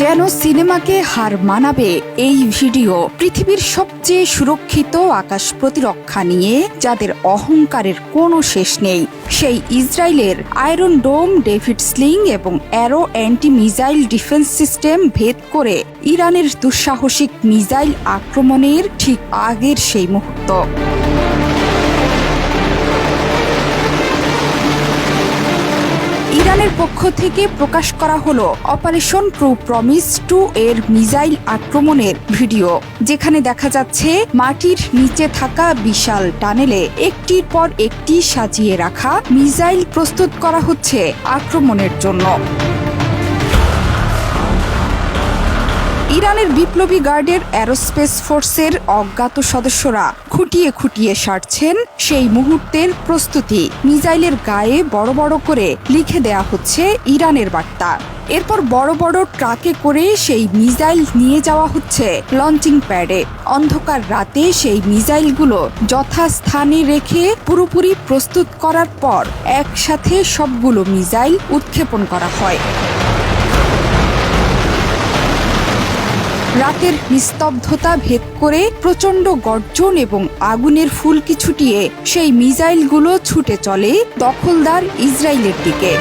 যেন সিনেমাকে হার মানাবে এই ভিডিও পৃথিবীর সবচেয়ে সুরক্ষিত আকাশ প্রতিরক্ষা নিয়ে, যাদের অহংকারের কোনো শেষ নেই। সেই ইসরায়েলের আয়রন ডোম, ডেভিড স্লিং এবং Arrow anti missile defence system ভেদ করে ইরানের দুঃসাহসিক মিসাইল আক্রমণের ঠিক আগের সেই মুহূর্ত। ইরানের পক্ষ থেকে প্রকাশ করা হলো অপারেশন প্রু প্রমিস টু এর মিসাইল আক্রমণের ভিডিও, যেখানে দেখা যাচ্ছে মাটির নিচে থাকা বিশাল টানেলে একটির পর একটি সাজিয়ে রাখা মিসাইল প্রস্তুত করা হচ্ছে আক্রমণের জন্য। ইরানের বিপ্লবী গার্ডের অ্যারোস্পেস ফোর্সের অজ্ঞাত সদস্যরা খুঁটিয়ে খুঁটিয়ে সারছেন সেই মুহূর্তের প্রস্তুতি। মিজাইলের গায়ে বড় বড় করে লিখে দেয়া হচ্ছে ইরানের বার্তা। এরপর বড় বড় ট্রাকে করে সেই মিসাইল নিয়ে যাওয়া হচ্ছে লঞ্চিং প্যাডে। অন্ধকার রাতে সেই মিসাইলগুলো যথাস্থানে রেখে পুরোপুরি প্রস্তুত করার পর একসাথে সবগুলো মিসাইল উৎক্ষেপণ করা হয়। রাতের নিস্তব্ধতা ভেদ করে প্রচণ্ড গর্জন এবং আগুনের ফুলকি ছুটিয়ে সেই মিসাইলগুলো ছুটে চলে দখলদার ইসরায়েলের দিকে।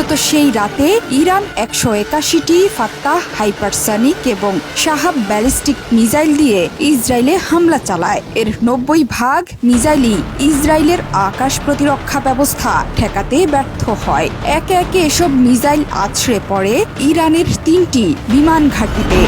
মূলত সেই রাতে ইরান একশো একাশিটি ফাত্তাহ, হাইপারসানিক এবং সাহাব ব্যালিস্টিক মিসাইল দিয়ে ইসরায়েলে হামলা চালায়। এর নব্বই ভাগ মিসাইলই ইসরায়েলের আকাশ প্রতিরক্ষা ব্যবস্থা ঠেকাতে ব্যর্থ হয়। একে একে এসব মিসাইল আছড়ে পড়ে ইরানের তিনটি বিমান ঘাঁটিতে।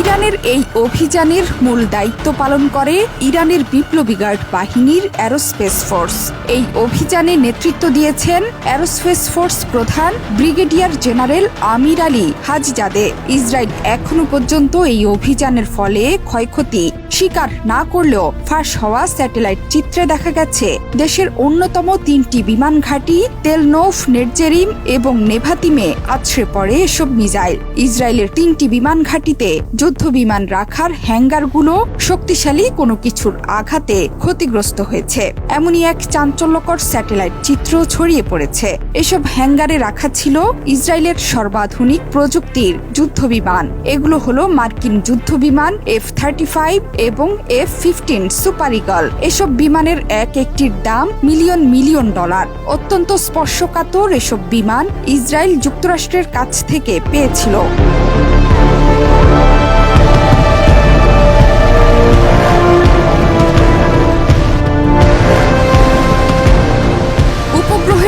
ইরানের এই অভিযানের মূল দায়িত্ব পালন করে ইরানের বিপ্লবী গার্ড বাহিনীর অ্যারোস্পেস ফোর্স। এই অভিযানে নেতৃত্ব দিয়েছেন অ্যারোস্পেস ফোর্স প্রধান brigadier general Amir Ali Hajizadeh. Israel এখনও পর্যন্ত এই অভিযানের ফলে ক্ষয়ক্ষতি স্বীকার না করলেও ফাঁস হওয়া স্যাটেলাইট চিত্রে দেখা গেছে, দেশের অন্যতম তিনটি বিমান ঘাঁটি তেলনৌফ নেটজেরিম এবং নেভাতিমে আছড়ে পড়ে এসব মিজাইল ইসরায়েলের তিনটি বিমান ঘাঁটিতে যুদ্ধ বিমান রাখার হ্যাঙ্গারগুলো শক্তিশালী কোনো কিছুর আঘাতে ক্ষতিগ্রস্ত হয়েছে। এমনই এক চাঞ্চল্যকর স্যাটেলাইট চিত্র ছড়িয়ে পড়েছে। এসব হ্যাঙ্গারে রাখা ছিল ইসরায়েলের সর্বাধুনিক প্রযুক্তির যুদ্ধ বিমান। এগুলো হলো মার্কিন যুদ্ধ বিমান এফ থার্টি ফাইভ এবং এফ ফিফটিন সুপার ইগল। এসব বিমানের এক একটির দাম মিলিয়ন মিলিয়ন ডলার। অত্যন্ত স্পর্শকাতর এসব বিমান ইসরায়েল যুক্তরাষ্ট্রের কাছ থেকে পেয়েছিল।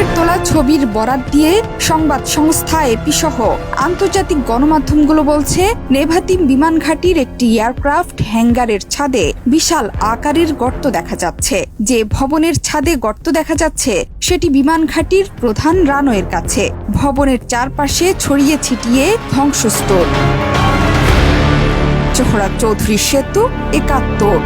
উপগ্রহের তোলা ছবির বরাত দিয়ে সংবাদ সংস্থা এপিসহ আন্তর্জাতিক গণমাধ্যমগুলো বলছে, নেভাতিম বিমান ঘাঁটির একটি এয়ারক্রাফট হ্যাঙ্গারের ছাদে বিশাল আকারের গর্ত দেখা যাচ্ছে। যে ভবনের ছাদে গর্ত দেখা যাচ্ছে, সেটি বিমান ঘাঁটির প্রধান রানওয়ের কাছে। ভবনের চারপাশে ছড়িয়ে ছিটিয়ে ধ্বংসস্তূপ। জোহরা চৌধুরী সেতু একাত্তর।